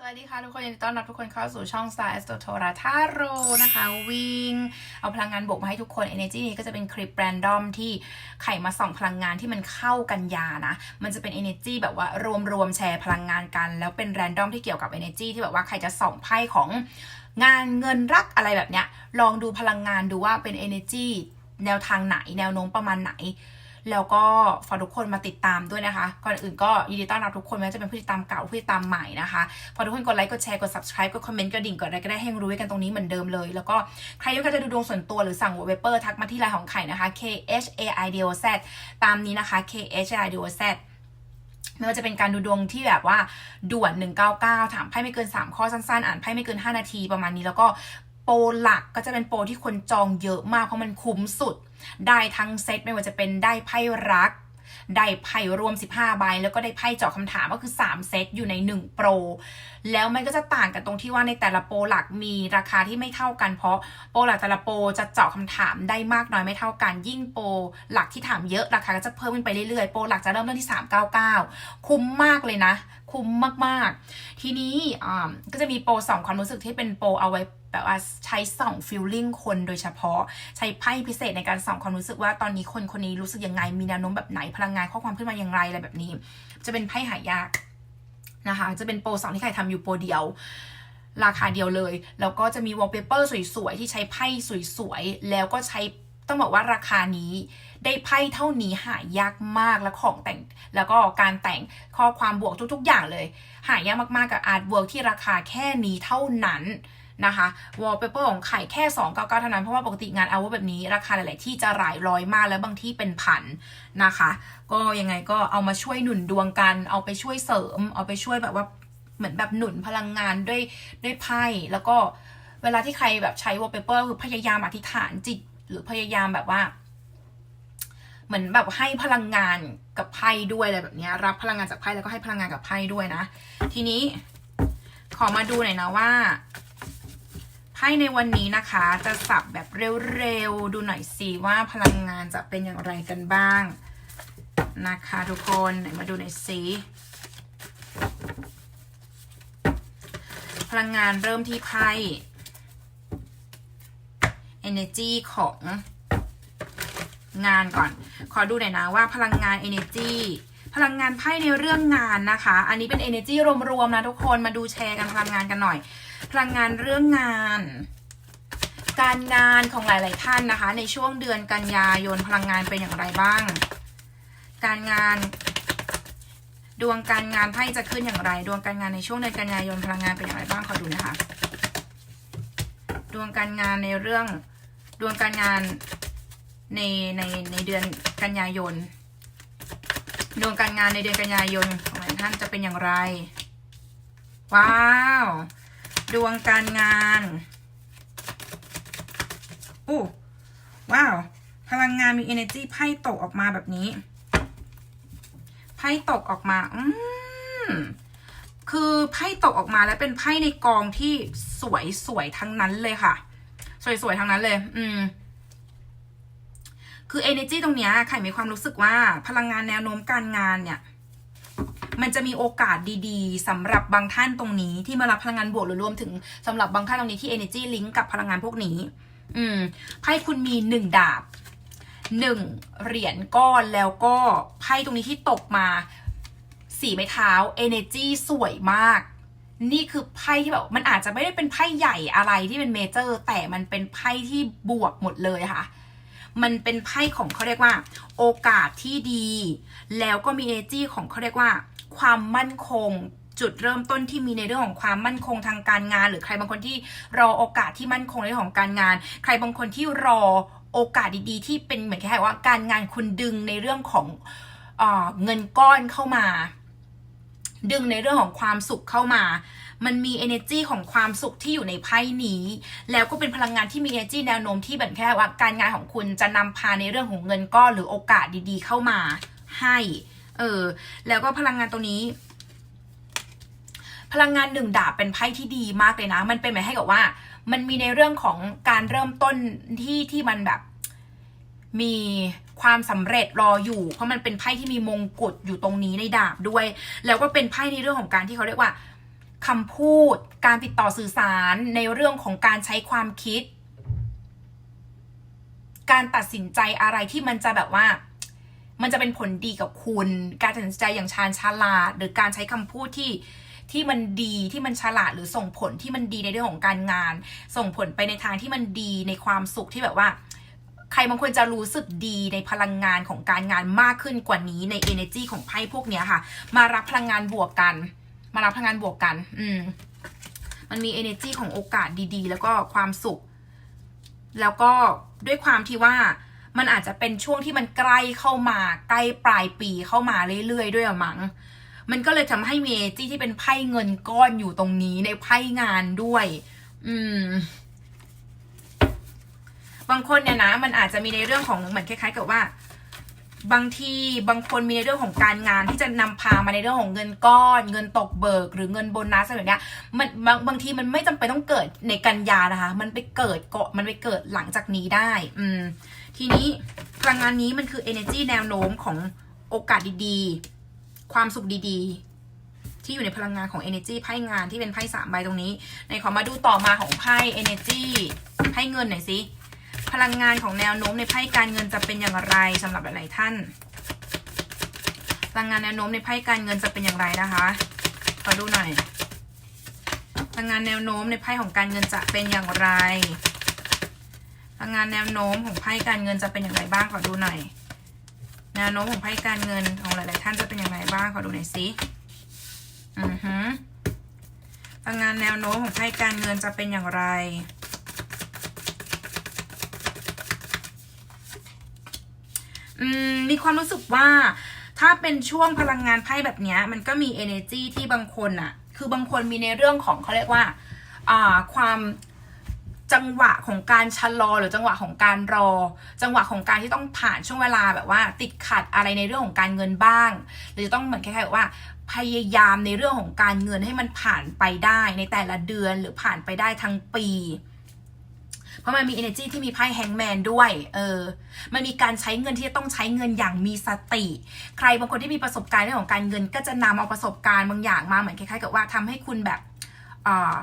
สวัสดีค่ะทุกคนยินดีต้อนรับทุกคนเข้าสู่ช่อง Star Astro t o r a t a r o นะคะวิ่งเอาพลังงานบวกมาให้ทุกคน Energy นี้ก็จะเป็นคลิปแรนดอมที่ไขมาส่องพลังงานที่มันเข้ากันยานะ มันจะเป็น Energy แบบว่ารวมรวมแชร์พลังงานกัน แล้วเป็นแรนดอมที่เกี่ยวกับ Energy ที่แบบว่าใครจะส่องไพ่ของงานเงินรักอะไรแบบเนี้ยลองดูพลังงานดูว่าเป็น Energy แนวทางไหน แนวโน้มประมาณไหน แล้วก็ฝากทุกคนมาติดตามด้วยนะคะ ก่อนอื่นก็ยินดีต้อนรับทุกคนไม่ว่าจะเป็นผู้ติดตามเก่าผู้ติดตามใหม่นะคะฝากทุกคนกดไลค์กดแชร์กด subscribe กดคอมเมนต์กระดิ่งกดอะไรก็ได้ให้รู้ไว้กันตรงนี้เหมือนเดิมเลย แล้วก็ใครที่อยากจะดูดวงส่วนตัวหรือสั่งวอลเปเปอร์ทักมาที่ไลน์ของไข่นะคะ k h a i d o z ตามนี้นะคะ k h a i d o z ไม่ว่าจะเป็นการดูดวงที่แบบว่าด่วน 199 ถามไพ่ไม่เกิน 3 ข้อสั้นๆ อ่านไพ่ไม่เกิน 5 นาทีประมาณนี้ แล้วก็ รหลักก็จะเป็นโปรที่คนจองเยอะมากเพราะมันคุ้มสุด ได้ทั้งเซตไม่ว่าจะเป็นได้ไพ่รัก ได้ไพ่รวม 15 ใบ แล้วก็ได้ไพ่เจาะคำถามก็คือ 3 เซตอยู่ใน 1 โปร แล้วมันก็จะต่างกันตรงที่ว่าในแต่ละโปรหลักมีราคาที่ไม่เท่ากัน เพราะโปรหลักแต่ละโปรจะเจาะคำถามได้มากน้อยไม่เท่ากัน ยิ่งโปรหลักที่ถามเยอะราคาก็จะเพิ่มขึ้นไปเรื่อยๆ โปรหลักจะเริ่มต้นที่ 399 คุ้มมากเลยนะ คุ้มมากๆ ทีนี้ก็จะมีโปรสองความรู้สึกที่เป็นโปรเอาไว้ แบบว่าใช้ส่องฟิลลิ่งคนโดยเฉพาะใช้ไพ่พิเศษในการส่องความรู้สึกว่าตอนนี้คนคนนี้รู้สึกยังไง มีแนวโน้มแบบไหนพลังงานข้อความขึ้นมาอย่างไรอะไรแบบนี้ จะเป็นไพ่หายากนะคะ จะเป็นโปรสองที่ใครทำอยู่โปรเดียว ราคาเดียวเลย แล้วก็จะมีวอลเปเปอร์สวยๆ ที่ใช้ไพ่สวยๆ แล้วก็ใช้ต้องบอกว่าราคานี้ได้ไพ่เท่านี้หายากมากแล้วของแต่ง แล้วก็การแต่งข้อความบวกทุกๆ อย่างเลย หายากมากๆกับอาร์ตเวิร์กที่ราคาแค่นี้เท่านั้น นะคะวอลเปเปอร์ของไข่แค่ 299 เท่านั้น เพราะว่าปกติงานอาวุธแบบนี้ราคาหลาย ๆ ที่จะหลายร้อยมากแล้วบางที่เป็นพันนะคะ ก็ยังไงก็เอามาช่วยหนุนดวงกัน เอาไปช่วยเสริม เอาไปช่วยแบบว่าเหมือนแบบหนุนพลังงานด้วยด้วยไพ่แล้วก็เวลาที่ใครแบบใช้วอลเปเปอร์คือพยายามอธิษฐานจิต หรือพยายามแบบว่า เหมือนแบบให้พลังงานกับไพ่ด้วยอะไรแบบนี้รับพลังงานจากไพ่แล้วก็ให้พลังงานกับไพ่ด้วยนะ ทีนี้ขอมาดูหน่อยนะว่า ไพ่ในวันนี้นะคะ จะสับแบบเร็วๆ ดูหน่อยสิว่าพลังงานจะเป็นอย่างไรกันบ้าง นะคะทุกคนไหนมาดูหน่อยสิพลังงานเริ่มที่ไพ่ energy ของงานก่อน ขอดูหน่อยนะว่าพลังงาน energy พลังงานไพ่ในเรื่องงานนะคะ อันนี้เป็น energy รวมๆนะทุกคน มาดูแชร์กันพลังงานกันหน่อย พลังงานเรื่องงาน การงานของหลาย ๆ ท่านนะคะ ในช่วงเดือนกันยายนพลังงานเป็นอย่างไรบ้าง การงานดวงการงานไพ่จะขึ้นอย่างไร ดวงการงานในช่วงเดือนกันยายนพลังงานเป็นอย่างไรบ้างขอดูนะคะ ดวงการงานในเรื่องดวงการงานในในในเดือนกันยายน ดวงการงานในเดือนกันยายนของหลายท่านจะเป็นอย่างไร ว้าว ดวงการงานอู้ว้าว พลังงานมี energy ไพ่ตกออกมาแบบนี้ ไพ่ตกออกมา อืมคือไพ่ตกออกมาแล้วเป็นไพ่ในกองที่สวยสวยทั้งนั้นเลยค่ะ สวยๆทั้งนั้นเลย อืม คือ energy ตรงเนี้ยไข่มีความรู้สึกว่า พลังงานแนวโน้มการงานเนี่ย มันจะมีโอกาสดีๆสำหรับบางท่านตรงนี้ที่มารับพลังงานบวกหรือรวมถึงสำหรับบางท่านตรงนี้ที่ energy link กับพลังงานพวกนี้ อืมไพ่คุณมีหนึ่งดาบหนึ่งเหรียญก้อนแล้วก็ไพ่ตรงนี้ที่ตกมาสี่ไม้เท้า energy สวยมาก นี่คือไพ่ที่แบบมันอาจจะไม่ได้เป็นไพ่ใหญ่อะไรที่เป็นเมเจอร์ แต่มันเป็นไพ่ที่บวกหมดเลยค่ะ มันเป็นไพ่ของเขาเรียกว่า โอกาสที่ดี แล้วก็มี energy ของเขาเรียกว่า ความมั่นคงจุดเริ่มต้นที่มีในเรื่องของความมั่นคงทางการงาน หรือใครบางคนที่รอโอกาสที่มั่นคงในเรื่องของการงาน ใครบางคนที่รอโอกาสดีๆ ที่เป็นเหมือนแค่ว่าการงานคุณดึงในเรื่องของเออเงินก้อนเข้ามา ดึงในเรื่องของความสุขเข้ามา มันมี energy ของความสุขที่อยู่ในไพ่นี้ แล้วก็เป็นพลังงานที่มี energy แนวโน้มที่แบบแค่ว่าการงานของคุณจะนำพาในเรื่องของเงินก้อนหรือโอกาสดีๆ เข้ามาให้ เออ แล้วก็พลังงานตรงนี้ พลังงานหนึ่งดาบเป็นไพ่ที่ดีมากเลยนะ มันเป็นหมายให้กับว่า มันมีในเรื่องของการเริ่มต้นที่ที่มันแบบ มีความสำเร็จรออยู่ เพราะมันเป็นไพ่ที่มีมงกุฎอยู่ตรงนี้ในดาบด้วย แล้วก็เป็นไพ่ในเรื่องของการที่เขาเรียกว่าคำพูด การติดต่อสื่อสารในเรื่องของการใช้ความคิด การตัดสินใจอะไรที่มันจะแบบว่า มันจะเป็นผลดีกับคุณ การตัดสินใจอย่างชาญฉลาด หรือการใช้คำพูดที่ที่มันดีที่มันฉลาดหรือส่งผลที่มันดีในเรื่องของการงาน ส่งผลไปในทางที่มันดีในความสุขที่แบบว่า ใครบางคนจะรู้สึกดีในพลังงานของการงานมากขึ้นกว่านี้ใน energy ของไพ่พวกเนี้ยค่ะ มารับพลังงานบวกกัน มารับพลังงานบวกกัน อืมมันมี energy ของโอกาสดีๆ แล้วก็ความสุข แล้วก็ด้วยความที่ว่า มันอาจจะเป็นช่วงที่มันใกล้เข้ามาใกล้ปลายปีเข้ามาเรื่อยๆ ด้วยอะมั้งมันก็เลยทำให้มี energy ที่เป็นไพ่เงินก้อนอยู่ตรงนี้ในไพ่งานด้วย อืม บางคนเนี่ยนะ มันอาจจะมีในเรื่องของเหมือนคล้ายๆกับว่า บางทีบางคนมีในเรื่องของการงานที่จะนำพามาในเรื่องของเงินก้อน เงินตกเบิก หรือเงินโบนัสอะไรแบบเนี้ยมันบางบางทีมันไม่จำเป็นต้องเกิดในกันยานะคะ มันไปเกิดเกาะมันไปเกิดหลังจากนี้ได้ อืม ทีนี้พลังงานนี้มันคือ energy แนวโน้มของโอกาสดีๆ ความสุขดีๆ ที่อยู่ในพลังงานของ energy ไพ่งานที่เป็นไพ่สามใบตรงนี้ ในขอมาดูต่อมาของไพ่ energy ไพ่เงินหน่อยสิ พลังงานของแนวโน้มในไพ่การเงินจะเป็นอย่างไรสำหรับหลายๆท่าน พลังงานแนวโน้มในไพ่การเงินจะเป็นอย่างไรนะคะขอดูหน่อยพลังงานแนวโน้มในไพ่ของการเงินจะเป็นอย่างไรพลังงานแนวโน้มของไพ่การเงินจะเป็นอย่างไรบ้างขอดูหน่อยแนวโน้มของไพ่การเงินของหลาย ๆ ท่านจะเป็นอย่างไรบ้างขอดูหน่อยสิอือฮึพลังงานแนวโน้มของไพ่การเงินจะเป็นอย่างไร อืมมีความรู้สึกว่า ถ้าเป็นช่วงพลังงานไพ่แบบนี้มันก็มี energy ที่บางคนอะคือบางคนมีในเรื่องของเขาเรียกว่าอ่าความจังหวะของการชะลอหรือจังหวะของการรอ จังหวะของการที่ต้องผ่านช่วงเวลาแบบว่า ติดขัดอะไรในเรื่องของการเงินบ้าง หรือจะต้องเหมือนคล้ายๆว่า พยายามในเรื่องของการเงินให้มันผ่านไปได้ในแต่ละเดือนหรือผ่านไปได้ทั้งปี เพราะมันมี energy ที่มีไพ่แฮงแมนด้วย เออ มันมีการใช้เงินที่จะต้องใช้เงินอย่างมีสติ ใครบางคนที่มีประสบการณ์เรื่องของการเงิน ก็จะนำเอาประสบการณ์บางอย่างมาเหมือนคล้ายๆกับว่าทำให้คุณแบบอ่า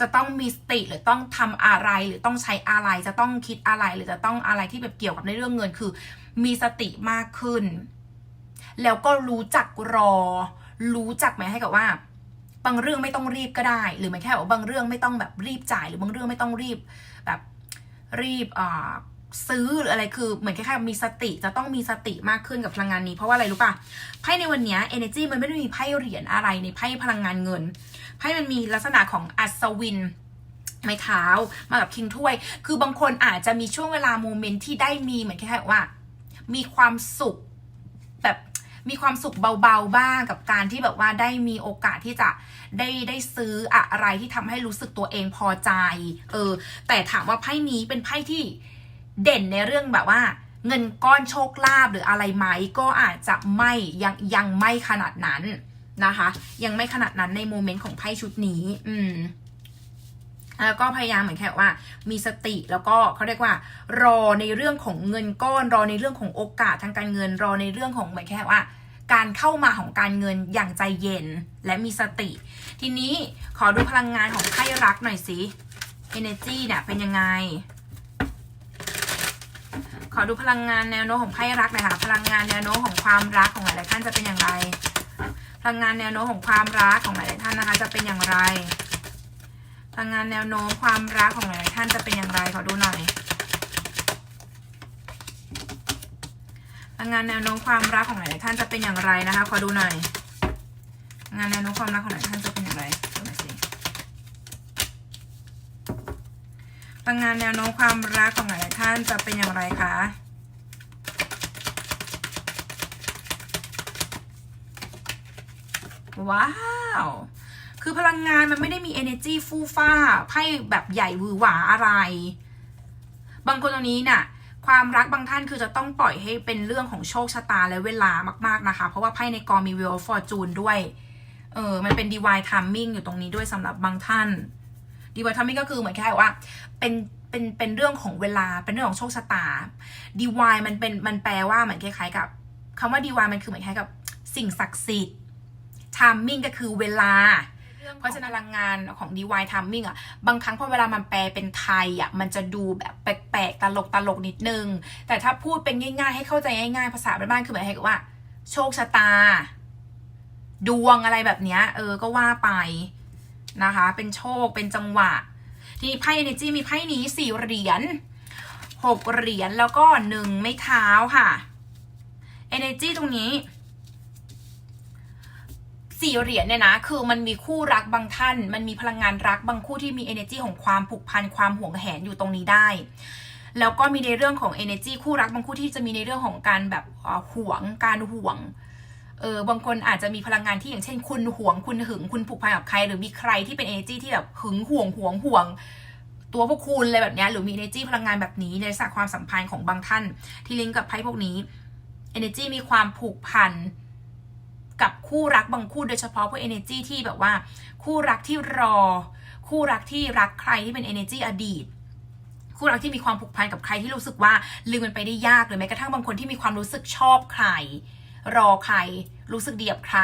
จะต้องมีสติหรือต้องทำอะไรหรือต้องใช้อะไร จะต้องคิดอะไรหรือจะต้องอะไรที่แบบเกี่ยวกับในเรื่องเงินคือ มีสติมากขึ้น แล้วก็รู้จักรอ รู้จักไหมให้กับว่า บางเรื่องไม่ต้องรีบก็ได้ หรือไม่แค่ว่าบางเรื่องไม่ต้องแบบรีบจ่าย หรือบางเรื่องไม่ต้องรีบแบบ รีบอ่าซื้อหรืออะไรคือเหมือนคล้ายๆมีสติจะต้องมีสติมากขึ้นกับพลังงานนี้ เพราะว่าอะไรรู้ป่ะไพ่ในวันเนี้ย energy มันไม่ได้มีไพ่เหรียญอะไรในไพ่พลังงานเงินไพ่มันมีลักษณะของอัศวินไม้เท้ามากับคิงถ้วย คือบางคนอาจจะมีช่วงเวลาโมเมนต์ที่ได้มีเหมือนคล้ายๆว่า มีความสุขแบบ มีความสุขเบาๆบ้างกับการที่แบบว่าได้มีโอกาสที่จะได้ได้ซื้ออะไรที่ทำให้รู้สึกตัวเองพอใจ เออ แต่ถามว่าไพ่นี้เป็นไพ่ที่เด่นในเรื่องแบบว่า เงินก้อนโชคลาภหรืออะไรไหมก็อาจจะไม่ยังยังไม่ขนาดนั้นนะคะ ยังไม่ขนาดนั้นในโมเมนต์ของไพ่ชุดนี้ อืม แล้วก็พยายามเหมือนแค่ว่ามีสติแล้วก็เขาเรียกว่า รอในเรื่องของเงินก้อนรอในเรื่องของโอกาสทางการเงิน รอในเรื่องของเหมือนแค่ว่า การเข้ามาของการเงินอย่างใจเย็นและมีสติ ทีนี้ขอดูพลังงานของไพ่รักหน่อยสิ energy เนี่ยเป็นยังไง ขอดูพลังงานแนวโน้มของไพ่รักหน่อยค่ะพลังงานแนวโน้มของความรักของหลายๆท่านจะเป็นอย่างไร พลังงานแนวโน้มของความรักของหลายๆท่านนะคะ จะเป็นอย่างไร ลังงานแนวโน้มความรักของหลายๆท่านจะเป็นอย่างไรขอดูหน่อยพลังงานแนวโน้มความรักของหลายๆท่านจะเป็นอย่างไรนะคะ ขอดูหน่อยพลังงานแนวโน้มความรักของหลายๆท่านจะเป็นอย่างไรดูหน่อยสิพลังงานแนวโน้มความรักของหลายๆท่านจะเป็นอย่างไรคะว้าว คือพลังงานมันไม่ได้มี energy ฟู่ฟ้าไพ่แบบใหญ่หวือหวาอะไร บางคนตรงนี้น่ะ ความรักบางท่านคือจะต้องปล่อยให้เป็นเรื่องของโชคชะตาและเวลามาก ๆนะคะ เพราะว่าไพ่ในกองมี Wheel of Fortune ด้วย เออ มันเป็น Divine Timing อยู่ตรงนี้ด้วยสำหรับบางท่าน Divine Timing ก็คือเหมือนแค่ว่า เป็นเป็นเป็นเรื่องของเวลาเป็นเรื่องของโชคชะตา Divine มันเป็นมันแปลว่าเหมือนคล้ายๆกับคำว่า Divine มันคือเหมือนคล้ายกับสิ่งศักดิ์สิทธิ์ Timing ก็คือเวลา เพราะฉะนั้นพลังงานของ DY Timing อะ บางครั้งพอเวลามันแปลเป็นไทยอะ มันจะดูแบบแปลกๆ ตลกตลกๆนิดนึง แต่ถ้าพูดเป็นง่ายๆ ให้เข้าใจง่ายๆ ภาษาบ้านๆ คือหมายถึงว่า โชคชะตา ดวงอะไรแบบเนี้ย เออ ก็ว่าไปนะคะ เป็นโชค เป็นจังหวะ ทีนี้ไพ่ energy มีไพ่นี้สี่เหรียญหกเหรียญ แล้วก็หนึ่งไม้เท้าค่ะ energy ตรงนี้ สี่เหรียญเนี่ยนะ คือมันมีคู่รักบางท่าน มันมีพลังงานรักบางคู่ที่มี energy ของความผูกพันความห่วงแหนอยู่ตรงนี้ได้ แล้วก็มีในเรื่องของ energy คู่รักบางคู่ที่จะมีในเรื่องของการแบบห่วงการห่วงเออบางคนอาจจะมีพลังงานที่อย่างเช่น คุณห่วงคุณหึงคุณผูกพันกับใคร หรือมีใครที่เป็น energy ที่แบบหึงห่วงห่วงห่วงตัวพวกคุณอะไรแบบนี้หรือมี energy พลังงานแบบนี้ในลักษณะความสัมพันธ์ของบางท่าน ที่ลิงก์กับไพ่พวกนี้ energy มีความผูกพัน กับคู่รักบางคู่โดยเฉพาะพวก energy ที่แบบว่า คู่รักที่รอ คู่รักที่รักใครที่เป็น energy อดีตคู่รักที่มีความผูกพันกับใครที่รู้สึกว่าลืมมันไปได้ยากหรือแม้กระทั่งบางคนที่มีความรู้สึกชอบใคร รอใคร รู้สึกดีกับใคร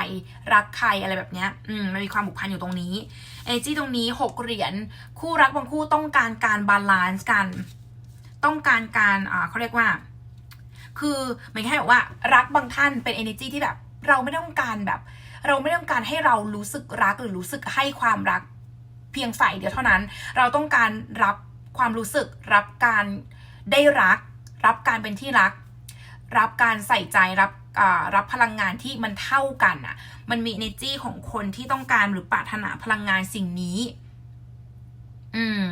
รักใครอะไรแบบเนี้ยอืมมันมีความผูกพันอยู่ตรงนี้ energy ตรงนี้หกเหรียญคู่รักบางคู่ต้องการการบาลานซ์กัน ต้องการการอ่าเขาเรียกว่า คือเหมือนแค่แบบว่า รักบางท่านเป็น energy ที่แบบ เราไม่ต้องการแบบ เราไม่ต้องการให้เรารู้สึกรักหรือรู้สึกให้ความรักเพียงฝ่ายเดียวเท่านั้น เราต้องการรับความรู้สึก รับการได้รัก รับการเป็นที่รัก รับการใส่ใจรับอ่ารับพลังงานที่มันเท่ากันอะ่ะ มันมี energy ของคนที่ต้องการหรือปรารถนาพลังงานสิ่งนี้ อืม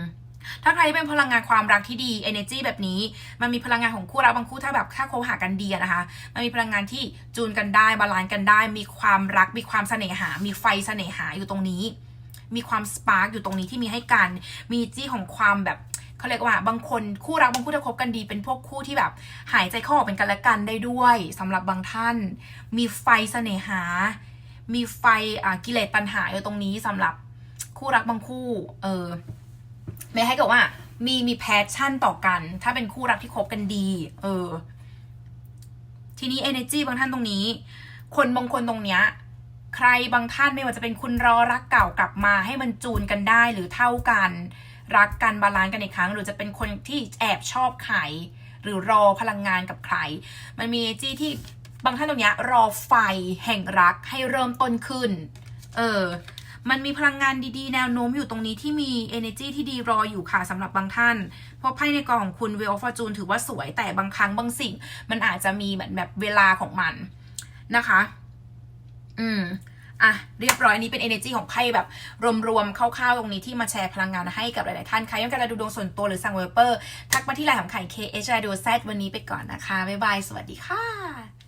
ถ้าใครเป็นพลังงานความรักที่ดี energy แบบนี้ มันมีพลังงานของคู่รักบางคู่ถ้าแบบถ้าคบหากันดีนะคะ มันมีพลังงานที่จูนกันได้บาลานซ์กันได้ มีความรัก มีความเสน่หา มีไฟเสน่หาอยู่ตรงนี้ มีความสปาร์กอยู่ตรงนี้ที่มีให้กัน มีจี้ของความแบบเขาเรียกว่าบางคนคู่รักบางคู่ถ้าคบกันดีเป็นพวกคู่ที่แบบ หายใจเข้าออกเป็นกันและกันได้ด้วยสำหรับบางท่าน มีไฟเสน่หา มีไฟอ่ากิเลสตัณหาอยู่ตรงนี้สำหรับคู่รักบางคู่ เออ ไม่ให้กับว่า มีมีแพชชั่นต่อกัน ถ้าเป็นคู่รักที่คบกันดี เออ ทีนี้ energy บางท่านตรงนี้ คนบางคนตรงเนี้ย ใครบางท่านไม่ว่าจะเป็นคุณรอรักเก่ากลับมาให้มันจูนกันได้หรือเท่ากัน รักกันบาลานซ์กันอีกครั้ง หรือจะเป็นคนที่แอบชอบใครหรือรอพลังงานกับใคร มันมี energy ที่บางท่านตรงเนี้ยรอไฟแห่งรักให้เริ่มต้นขึ้น เออ มันมีพลังงานดีๆ แนวโน้มอยู่ตรงนี้ที่มี energy ที่ดีรออยู่ค่ะสำหรับบางท่าน เพราะไพ่ในกองของคุณ Wheel of Fortune ถือว่าสวยแต่บางครั้งบางสิ่ง มันอาจจะมีแบบแบบเวลาของมันนะคะ อืมอะเรียบร้อยอันนี้เป็น energy ของไพ่แบบ รวมๆคร่าวๆตรงนี้ที่มาแชร์พลังงานให้กับหลายๆท่านใครต้องการะดูดวงส่วนตัวหรือสั่งเวเปอร์ ทักมาที่ไลน์ของไข่ KH Radio Z วันนี้ไปก่อนนะคะ บ๊ายบาย สวัสดีค่ะ